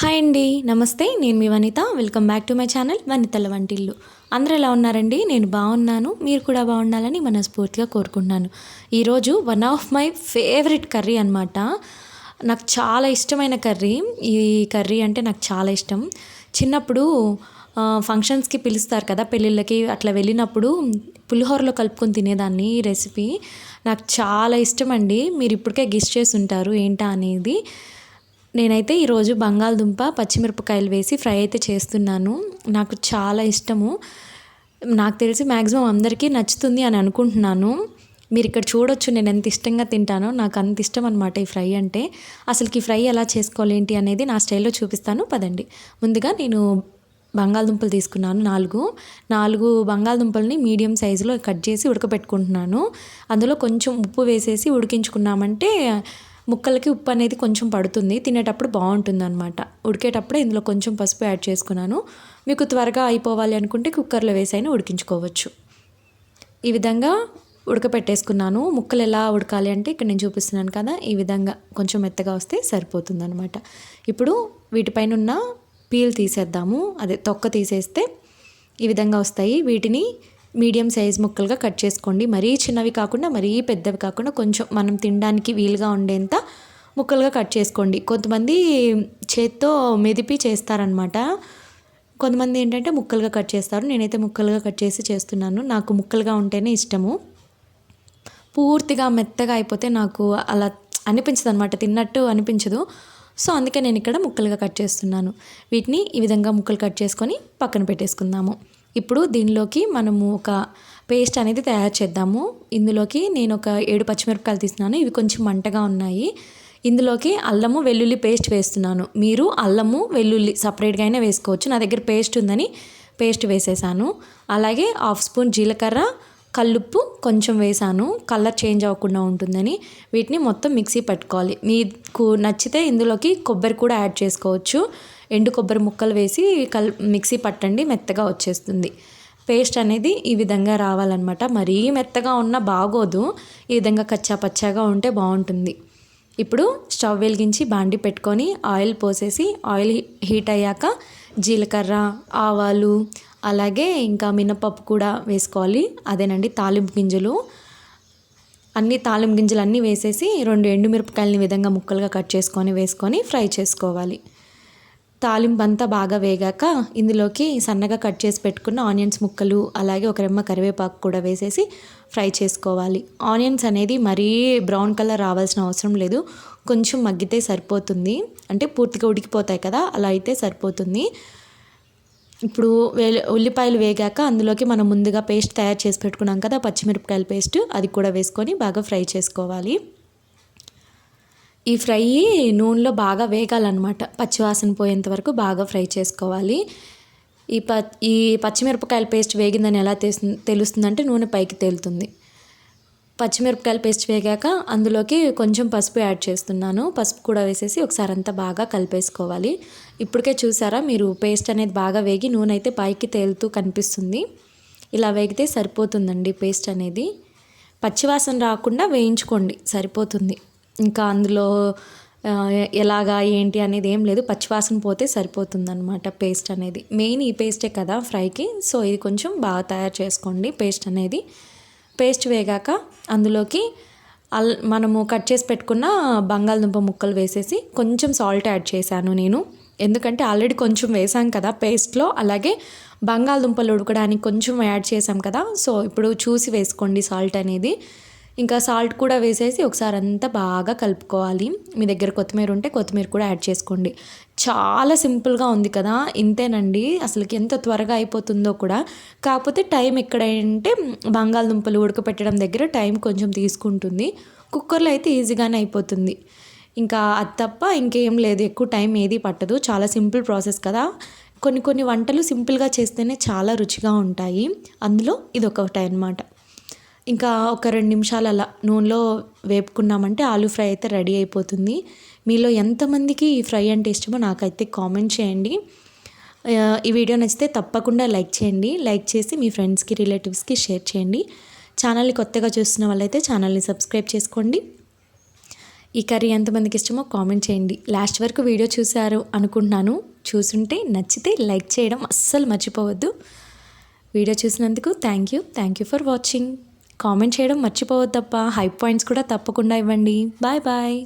Hi అండి నమస్తే నేను మీ Vanitha. Welcome back to my channel వనితల వంటిల్లు. అందరూ ఎలా ఉన్నారండి? నేను బాగున్నాను మీరు కూడా బాగుండాలని మనస్ఫూర్తిగా కోరుకుంటున్నాను. ఈరోజు one of my favourite curry అనమాట నాకు చాలా ఇష్టమైన కర్రీ ఈ కర్రీ అంటే నాకు చాలా ఇష్టం. చిన్నప్పుడు ఫంక్షన్స్కి పిలుస్తారు కదా పెళ్ళిళ్ళకి అట్లా వెళ్ళినప్పుడు పులిహోరలో కలుపుకొని తినేదాన్ని ఈ రెసిపీ నాకు చాలా ఇష్టం అండి. మీరు ఇప్పటికే గెస్ట్ చేసి ఉంటారు ఏంటా అనేది. నేనైతే ఈరోజు బంగాళదుంప పచ్చిమిరపకాయలు వేసి ఫ్రై అయితే చేస్తున్నాను. నాకు చాలా ఇష్టము. నాకు తెలిసి మ్యాక్సిమం అందరికీ నచ్చుతుంది అని అనుకుంటున్నాను. మీరు ఇక్కడ చూడొచ్చు నేను ఎంత ఇష్టంగా తింటానో. నాకు అంత ఇష్టం అనమాట ఈ ఫ్రై అంటే. అసలుకి ఈ ఫ్రై ఎలా చేసుకోవాలి ఏంటి అనేది నా స్టైల్లో చూపిస్తాను. పదండి. ముందుగా నేను బంగాళదుంపలు తీసుకున్నాను. నాలుగు. నాలుగు బంగాళదుంపల్ని మీడియం సైజులో కట్ చేసి ఉడకబెట్టుకుంటున్నాను. అందులో కొంచెం ఉప్పు వేసేసి ఉడికించుకున్నామంటే ముక్కలకి ఉప్పు అనేది కొంచెం పడుతుంది. తినేటప్పుడు బాగుంటుంది అనమాట ఉడికేటప్పుడు ఇందులో కొంచెం పసుపు యాడ్ చేసుకున్నాను. మీకు త్వరగా అయిపోవాలి అనుకుంటే కుక్కర్లో వేసైనా ఉడికించుకోవచ్చు. ఈ విధంగా ఉడకపెట్టేసుకున్నాను. ముక్కలు ఎలా ఉడకాలి అంటే ఇక్కడ నేను చూపిస్తున్నాను కదా ఈ విధంగా కొంచెం మెత్తగా వస్తే సరిపోతుంది అనమాట ఇప్పుడు వీటిపైన ఉన్న పీల్ తీసేద్దాము. అదే తొక్క తీసేస్తే ఈ విధంగా వస్తాయి. వీటిని మీడియం సైజ్ ముక్కలుగా కట్ చేసుకోండి. మరీ చిన్నవి కాకుండా మరీ పెద్దవి కాకుండా కొంచెం మనం తినడానికి వీలుగా ఉండేంత ముక్కలుగా కట్ చేసుకోండి. కొంతమంది చేత్తో మెదిపి చేస్తారనమాట కొంతమంది ఏంటంటే ముక్కలుగా కట్ చేస్తారు. నేనైతే ముక్కలుగా కట్ చేసి చేస్తున్నాను. నాకు ముక్కలుగా ఉంటేనే ఇష్టము. పూర్తిగా మెత్తగా అయిపోతే నాకు అలా అనిపించదు అనమాట తిన్నట్టు అనిపించదు. సో అందుకే నేను ఇక్కడ ముక్కలుగా కట్ చేస్తున్నాను. వీటిని ఈ విధంగా ముక్కలు కట్ చేసుకొని పక్కన పెట్టేసుకుందాము. ఇప్పుడు దీనిలోకి మనము ఒక పేస్ట్ అనేది తయారు చేద్దాము. ఇందులోకి నేను ఒక ఏడు పచ్చిమిరపకాయలు తీస్తున్నాను. ఇవి కొంచెం మంటగా ఉన్నాయి. ఇందులోకి అల్లము వెల్లుల్లి పేస్ట్ వేస్తున్నాను. మీరు అల్లము వెల్లుల్లి సపరేట్గా అయినా వేసుకోవచ్చు. నా దగ్గర పేస్ట్ ఉందని పేస్ట్ వేసేసాను. అలాగే హాఫ్ స్పూన్ జీలకర్ర కల్లుప్పు కొంచెం వేసాను. కలర్ చేంజ్ అవ్వకుండా ఉంటుందని వీటిని మొత్తం మిక్సీ పెట్టుకోవాలి. మీకు నచ్చితే ఇందులోకి కొబ్బరి కూడా యాడ్ చేసుకోవచ్చు. ఎండు కొబ్బరి ముక్కలు వేసి కల్ మిక్సీ పట్టండి మెత్తగా వచ్చేస్తుంది. పేస్ట్ అనేది ఈ విధంగా రావాలన్నమాట. మరీ మెత్తగా ఉన్న బాగోదు. ఈ విధంగా కచ్చా పచ్చాగా ఉంటే బాగుంటుంది. ఇప్పుడు స్టవ్ వెలిగించి బాండి పెట్టుకొని ఆయిల్ పోసేసి ఆయిల్ హీట్ అయ్యాక జీలకర్ర ఆవాలు అలాగే ఇంకా మినపప్పు కూడా వేసుకోవాలి. అదేనండి తాలింపు గింజలు. అన్ని తాలింపు గింజలు అన్నీ వేసేసి రెండు ఎండుమిరపకాయలని విధంగా ముక్కలుగా కట్ చేసుకొని వేసుకొని ఫ్రై చేసుకోవాలి. తాలింపు అంతా బాగా వేగాక ఇందులోకి సన్నగా కట్ చేసి పెట్టుకున్న ఆనియన్స్ ముక్కలు అలాగే ఒక రెమ్మ కరివేపాకు కూడా వేసేసి ఫ్రై చేసుకోవాలి. ఆనియన్స్ అనేది మరీ బ్రౌన్ కలర్ రావాల్సిన అవసరం లేదు. కొంచెం మగ్గితే సరిపోతుంది. అంటే పూర్తిగా ఉడికిపోతాయి కదా అలా అయితే సరిపోతుంది. ఇప్పుడు వే ఉల్లిపాయలు వేగాక అందులోకి మనం ముందుగా పేస్ట్ తయారు చేసి పెట్టుకున్నాం కదా పచ్చిమిరపకాయల పేస్ట్ అది కూడా వేసుకొని బాగా ఫ్రై చేసుకోవాలి. ఈ ఫ్రై నూనెలో బాగా వేగాలన్నమాట పచ్చివాసన పోయేంత వరకు బాగా ఫ్రై చేసుకోవాలి. ఈ ప ఈ పచ్చిమిరపకాయల పేస్ట్ వేగిందని ఎలా తెసు తెలుస్తుందంటే నూనె పైకి తేలుతుంది. పచ్చిమిరపకాయల పేస్ట్ వేగాక అందులోకి కొంచెం పసుపు యాడ్ చేస్తున్నాను. పసుపు కూడా వేసేసి ఒకసారి అంతా బాగా కలిపేసుకోవాలి. ఇప్పటికే చూసారా మీరు పేస్ట్ అనేది బాగా వేగి నూనె అయితే పైకి తేలుతూ కనిపిస్తుంది. ఇలా వేగితే సరిపోతుందండి పేస్ట్ అనేది. పచ్చివాసన రాకుండా వేయించుకోండి సరిపోతుంది. ఇంకా అందులో ఎలాగా ఏంటి అనేది ఏం లేదు. పచ్చివాసన పోతే సరిపోతుందనమాట పేస్ట్ అనేది. మెయిన్ ఈ పేస్టే కదా ఫ్రైకి సో ఇది కొంచెం బాగా తయారు చేసుకోండి పేస్ట్ అనేది. పేస్ట్ వేగాక అందులోకి అల్ మనము కట్ చేసి పెట్టుకున్న బంగాళదుంప ముక్కలు వేసేసి కొంచెం సాల్ట్ యాడ్ చేశాను నేను. ఎందుకంటే ఆల్రెడీ కొంచెం వేసాం కదా పేస్ట్లో అలాగే బంగాళదుంపలు ఉడకడానికి కొంచెం యాడ్ చేసాం కదా. సో ఇప్పుడు చూసి వేసుకోండి సాల్ట్ అనేది. ఇంకా సాల్ట్ కూడా వేసేసి ఒకసారి అంతా బాగా కలుపుకోవాలి. మీ దగ్గర కొత్తిమీర ఉంటే కొత్తిమీర కూడా యాడ్ చేసుకోండి. చాలా సింపుల్గా ఉంది కదా? ఇంతేనండి? అసలుకి ఎంత త్వరగా అయిపోతుందో కూడా. కాకపోతే టైం ఎక్కడంటే బంగాళదుంపలు ఉడకపెట్టడం దగ్గర టైం కొంచెం తీసుకుంటుంది. కుక్కర్లో అయితే ఈజీగానే అయిపోతుంది. ఇంకా అది తప్ప ఇంకేం లేదు. ఎక్కువ టైం ఏది పట్టదు. చాలా సింపుల్ ప్రాసెస్ కదా? కొన్ని కొన్ని వంటలు సింపుల్గా చేస్తేనే చాలా రుచిగా ఉంటాయి. అందులో ఇది ఒకటి అనమాట ఇంకా ఒక రెండు నిమిషాలు అలా నూనెలో వేపుకున్నామంటే ఆలూ ఫ్రై అయితే రెడీ అయిపోతుంది. మీలో ఎంతమందికి ఈ ఫ్రై అంటే ఇష్టమో నాకైతే కామెంట్ చేయండి. ఈ వీడియో నచ్చితే తప్పకుండా లైక్ చేయండి. లైక్ చేసి మీ ఫ్రెండ్స్కి రిలేటివ్స్కి షేర్ చేయండి. ఛానల్ని కొత్తగా చూస్తున్న వాళ్ళైతే ఛానల్ని సబ్స్క్రైబ్ చేసుకోండి. ఈ కర్రీ ఎంతమందికి ఇష్టమో కామెంట్ చేయండి. లాస్ట్ వరకు వీడియో చూశారు అనుకుంటున్నాను. చూసుంటే నచ్చితే లైక్ చేయడం అస్సలు మర్చిపోవద్దు. వీడియో చూసినందుకు thank you. Thank you for watching. Comment చేయడం మర్చిపోవద్దప్ప హై పాయింట్స్ కూడా తప్పకుండా ఇవ్వండి. Bye bye.